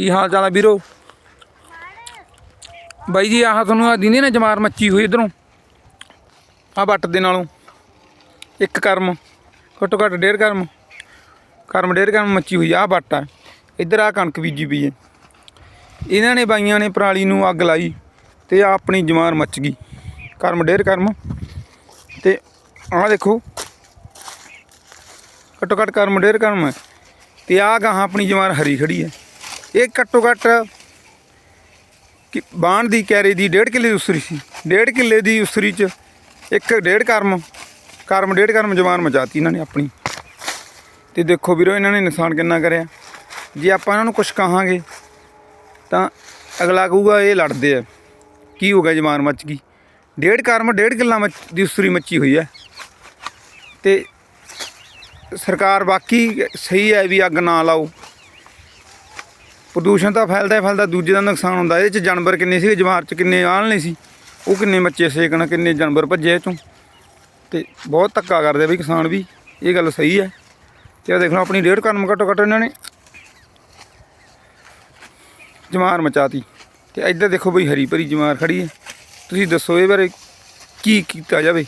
ਕੀ ਹਾਲ ਚਾਲ ਆ ਵੀਰੋ? ਬਾਈ ਜੀ, ਆਹ ਤੁਹਾਨੂੰ ਆ ਦਿੰਦੇ ਨਾ ਜਮਾਰ ਮੱਚੀ ਹੋਈ ਇਧਰੋਂ? ਆ ਬੱਟ ਦੇ ਨਾਲੋਂ। ਇੱਕ ਕਰਮ, ਘੱਟੋ ਘੱਟ ਡੇਢ ਕਰਮ। ਕਰਮ ਡੇਢ ਕਰਮ ਮੱਚੀ ਹੋਈ ਆ ਬੱਟ ਆ। ਇੱਧਰ ਆ ਕਣਕ ਬੀਜੀ ਪਈ ਹੈ ਇਹਨਾਂ ਨੇ ਬਾਈਆਂ ਨੇ ਪਰਾਲੀ ਨੂੰ ਅੱਗ ਲਾਈ ਤੇ ਆ ਆਪਣੀ ਜਮਾਰ ਮੱਚ ਗਈ। ਕਰਮ ਡੇਢ ਕਰਮ। ਤੇ ਆਹ ਦੇਖੋ, ਘੱਟੋ ਘੱਟ ਕਰਮ ਡੇਢ ਕਰਮ। ਹੈ ਤੇ ਆ ਗਾਹਾਂ ਆਪਣੀ ਜਮਾਰ ਹਰੀ ਖੜੀ ਹੈ ਇਹ ਘੱਟੋ ਘੱਟ ਕਿ ਬਾਣ ਦੀ ਕੈਰੇ ਦੀ ਡੇਢ ਕਿੱਲੇ ਦੀ ਉਸਰੀ ਸੀ। ਡੇਢ ਕਿੱਲੇ ਦੀ ਉਸਰੀ ਚ ਇੱਕ ਡੇਢ ਕਰਮ ਕਰਮ ਡੇਢ ਕਰਮ ਜਵਾਨ ਮਚਾਤੀ ਇਹਨਾਂ ਨੇ ਆਪਣੀ। ਤੇ ਦੇਖੋ ਵੀਰੋ, ਇਹਨਾਂ ਨੇ ਨੁਕਸਾਨ ਕਿੰਨਾ ਕਰਿਆ। ਜੇ ਆਪਾਂ ਇਹਨਾਂ ਨੂੰ ਕੁਝ ਕਹਾਂਗੇ, ਤਾਂ ਅਗਲਾ ਕਹੂਗਾ, ਇਹ ਲੜਦੇ ਆ। ਕੀ ਹੋ ਗਿਆ ਜਮਾਨ ਮੱਚ ਗਈ? ਡੇਢ ਕਰਮ, ਡੇਢ ਕਿੱਲਾ ਮੱਚ- ਦੀ ਉਸਰੀ ਮੱਚੀ ਹੋਈ ਹੈ। ਤੇ ਸਰਕਾਰ ਬਾਕੀ ਸਹੀ ਹੈ ਵੀ ਅੱਗ ਨਾ ਲਾਓ। ਪ੍ਰਦੂਸ਼ਣ ਤਾਂ ਫੈਲਦਾ ਫੈਲਦਾ, ਦੂਜੇ ਦਾ ਨੁਕਸਾਨ ਹੁੰਦਾ। ਇਹਦੇ ਚ ਜਾਨਵਰ ਕਿੰਨੇ ਸੀ ਜਵਾਰ ਚ ਕਿੰਨੇ ਆਣ ਨਹੀਂ ਸੀ? ਉਹ ਕਿੰਨੇ ਮੱਚੇ ਸੇਕਣ ਕਿੰਨੇ ਜਾਨਵਰ ਭੱਜੇ ਇਹ ਚੋਂ। ਤੇ ਬਹੁਤ ਧੱਕਾ ਕਰਦੇ ਬਈ ਕਿਸਾਨ ਵੀ, ਇਹ ਗੱਲ ਸਹੀ ਹੈ। ਤੇ ਆ ਦੇਖ ਲਓ, ਆਪਣੀ ਡੇਢ ਕਰਮ ਘੱਟੋ ਘੱਟ ਇਹਨਾਂ ਨੇ ਜਮਾਰ ਮਚਾਤੀ। ਤੇ ਇੱਧਰ ਦੇਖੋ ਬਈ ਹਰੀ ਭਰੀ ਜਮਾਰ ਖੜੀ ਹੈ। ਤੁਸੀਂ ਦੱਸੋ ਇਹ ਬਾਰੇ ਕੀ ਕੀਤਾ ਜਾਵੇ।